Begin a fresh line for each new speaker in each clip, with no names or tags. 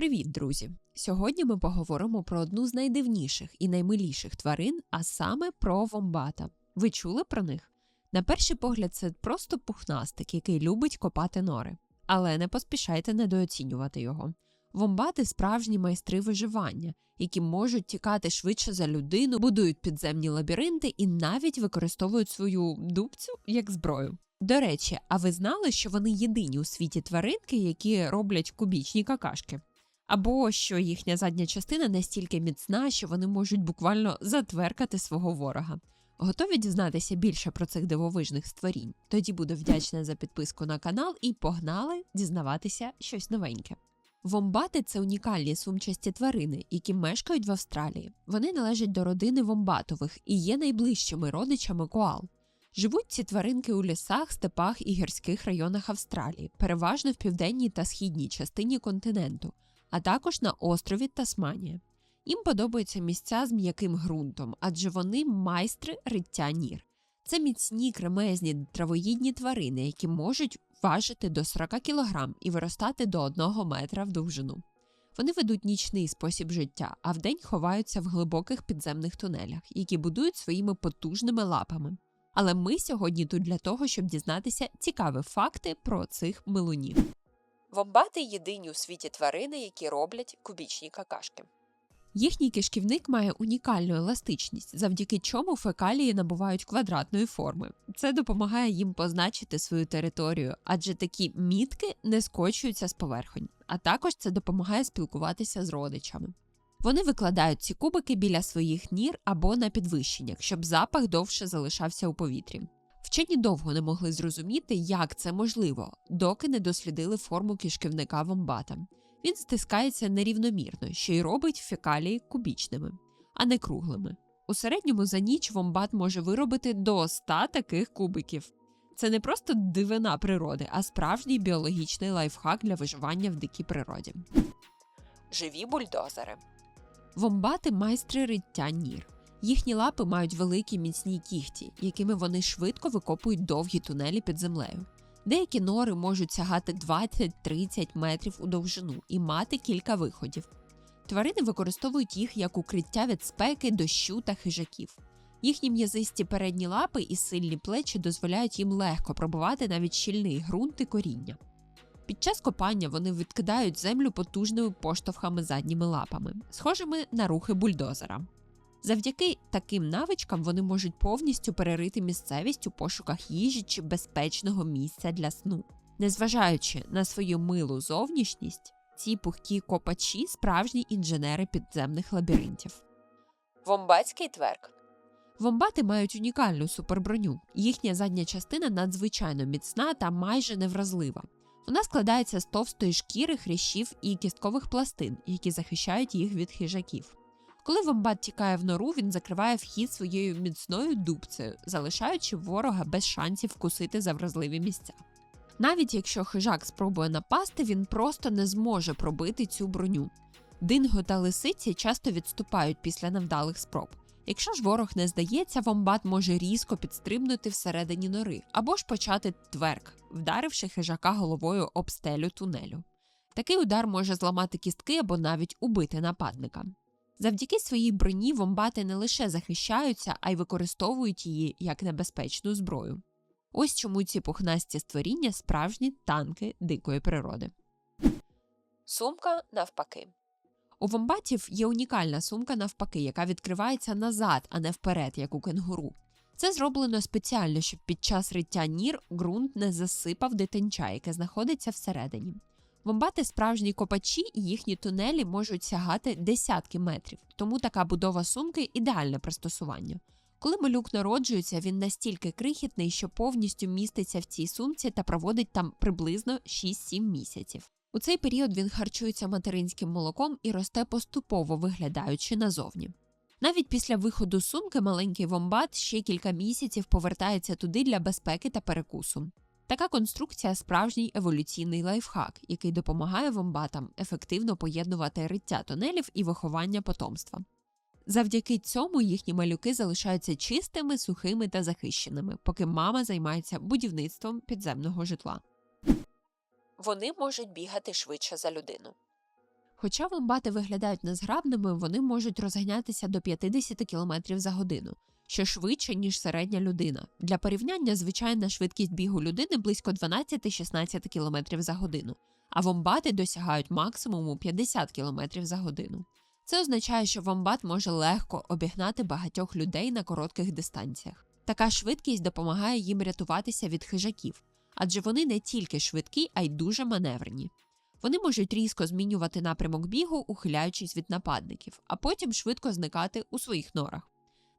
Привіт, друзі! Сьогодні ми поговоримо про одну з найдивніших і наймиліших тварин, а саме про вомбата. Ви чули про них? На перший погляд, це просто пухнастик, який любить копати нори. Але не поспішайте недооцінювати його. Вомбати справжні майстри виживання, які можуть тікати швидше за людину, будують підземні лабіринти і навіть використовують свою дубцю як зброю. До речі, а ви знали, що вони єдині у світі тваринки, які роблять кубічні какашки? Або що їхня задня частина настільки міцна, що вони можуть буквально затверкати свого ворога. Готові дізнатися більше про цих дивовижних створінь? Тоді буду вдячна за підписку на канал і погнали дізнаватися щось новеньке. Вомбати це унікальні сумчасті тварини, які мешкають в Австралії. Вони належать до родини вомбатових і є найближчими родичами коал. Живуть ці тваринки у лісах, степах і гірських районах Австралії, переважно в південній та східній частині континенту, а також на острові Тасманія. Їм подобаються місця з м'яким ґрунтом, адже вони майстри риття нір. Це міцні кремезні травоїдні тварини, які можуть важити до 40 кг і виростати до 1 метра в довжину. Вони ведуть нічний спосіб життя, а вдень ховаються в глибоких підземних тунелях, які будують своїми потужними лапами. Але ми сьогодні тут для того, щоб дізнатися цікаві факти про цих милунів. Вомбати єдині у світі тварини, які роблять кубічні какашки. Їхній кишківник має унікальну еластичність, завдяки чому фекалії набувають квадратної форми. Це допомагає їм позначити свою територію, адже такі мітки не скочуються з поверхонь, а також це допомагає спілкуватися з родичами. Вони викладають ці кубики біля своїх нір або на підвищеннях, щоб запах довше залишався у повітрі. Вчені довго не могли зрозуміти, як це можливо, доки не дослідили форму кишківника вомбата. Він стискається нерівномірно, що й робить фекалії кубічними, а не круглими. У середньому за ніч вомбат може виробити до 100 таких кубиків. Це не просто дивина природи, а справжній біологічний лайфхак для виживання в дикій природі. Живі бульдозери. Вомбати майстри риття нір. Їхні лапи мають великі міцні кігті, якими вони швидко викопують довгі тунелі під землею. Деякі нори можуть сягати 20-30 метрів у довжину і мати кілька виходів. Тварини використовують їх як укриття від спеки, дощу та хижаків. Їхні м'язисті передні лапи і сильні плечі дозволяють їм легко пробувати навіть щільний ґрунт і коріння. Під час копання вони відкидають землю потужними поштовхами задніми лапами, схожими на рухи бульдозера. Завдяки таким навичкам вони можуть повністю перерити місцевість у пошуках їжі чи безпечного місця для сну. Незважаючи на свою милу зовнішність, ці пухкі копачі справжні інженери підземних лабіринтів. Вомбатський тверк Вомбати мають унікальну суперброню. Їхня задня частина надзвичайно міцна та майже невразлива. Вона складається з товстої шкіри, хрящів і кісткових пластин, які захищають їх від хижаків. Коли вомбат тікає в нору, він закриває вхід своєю міцною дубцею, залишаючи ворога без шансів вкусити за вразливі місця. Навіть якщо хижак спробує напасти, він просто не зможе пробити цю броню. Динго та лисиці часто відступають після невдалих спроб. Якщо ж ворог не здається, вомбат може різко підстрибнути всередині нори або ж почати тверк, вдаривши хижака головою об стелю тунелю. Такий удар може зламати кістки або навіть убити нападника. Завдяки своїй броні вомбати не лише захищаються, а й використовують її як небезпечну зброю. Ось чому ці пухнасті створіння справжні танки дикої природи. Сумка навпаки. У вомбатів є унікальна сумка навпаки, яка відкривається назад, а не вперед, як у кенгуру. Це зроблено спеціально, щоб під час риття нір ґрунт не засипав дитинча, яке знаходиться всередині. Вомбати справжні копачі і їхні тунелі можуть сягати десятки метрів, тому така будова сумки ідеальне пристосування. Коли малюк народжується, він настільки крихітний, що повністю міститься в цій сумці та проводить там приблизно 6-7 місяців. У цей період він харчується материнським молоком і росте поступово виглядаючи назовні. Навіть після виходу сумки маленький вомбат ще кілька місяців повертається туди для безпеки та перекусу. Така конструкція справжній еволюційний лайфхак, який допомагає вомбатам ефективно поєднувати риття тунелів і виховання потомства. Завдяки цьому їхні малюки залишаються чистими, сухими та захищеними, поки мама займається будівництвом підземного житла. Вони можуть бігати швидше за людину. Хоча вомбати виглядають незграбними, вони можуть розганятися до 50 км за годину, що швидше, ніж середня людина. Для порівняння звичайна швидкість бігу людини близько 12-16 км за годину, а вомбати досягають максимуму 50 км за годину. Це означає, що вомбат може легко обігнати багатьох людей на коротких дистанціях. Така швидкість допомагає їм рятуватися від хижаків, адже вони не тільки швидкі, а й дуже маневрені. Вони можуть різко змінювати напрямок бігу, ухиляючись від нападників, а потім швидко зникати у своїх норах.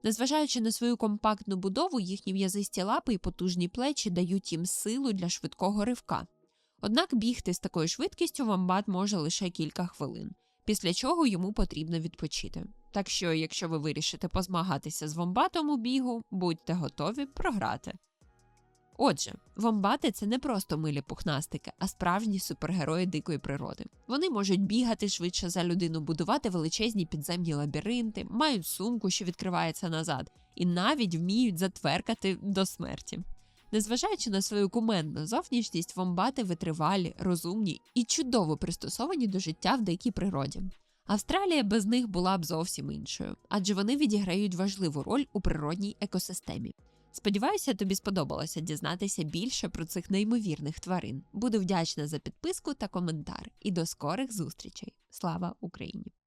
Незважаючи на свою компактну будову, їхні м'язисті лапи і потужні плечі дають їм силу для швидкого ривка. Однак бігти з такою швидкістю вамбат може лише кілька хвилин, після чого йому потрібно відпочити. Так що, якщо ви вирішите позмагатися з вомбатом у бігу, будьте готові програти. Отже, вомбати це не просто милі пухнастики, а справжні супергерої дикої природи. Вони можуть бігати швидше за людину, будувати величезні підземні лабіринти, мають сумку, що відкривається назад, і навіть вміють затверкати до смерті. Незважаючи на свою кумедну зовнішність, вомбати витривалі, розумні і чудово пристосовані до життя в дикій природі. Австралія без них була б зовсім іншою, адже вони відіграють важливу роль у природній екосистемі. Сподіваюся, тобі сподобалося дізнатися більше про цих неймовірних тварин. Буду вдячна за підписку та коментар. І до скорих зустрічей. Слава Україні!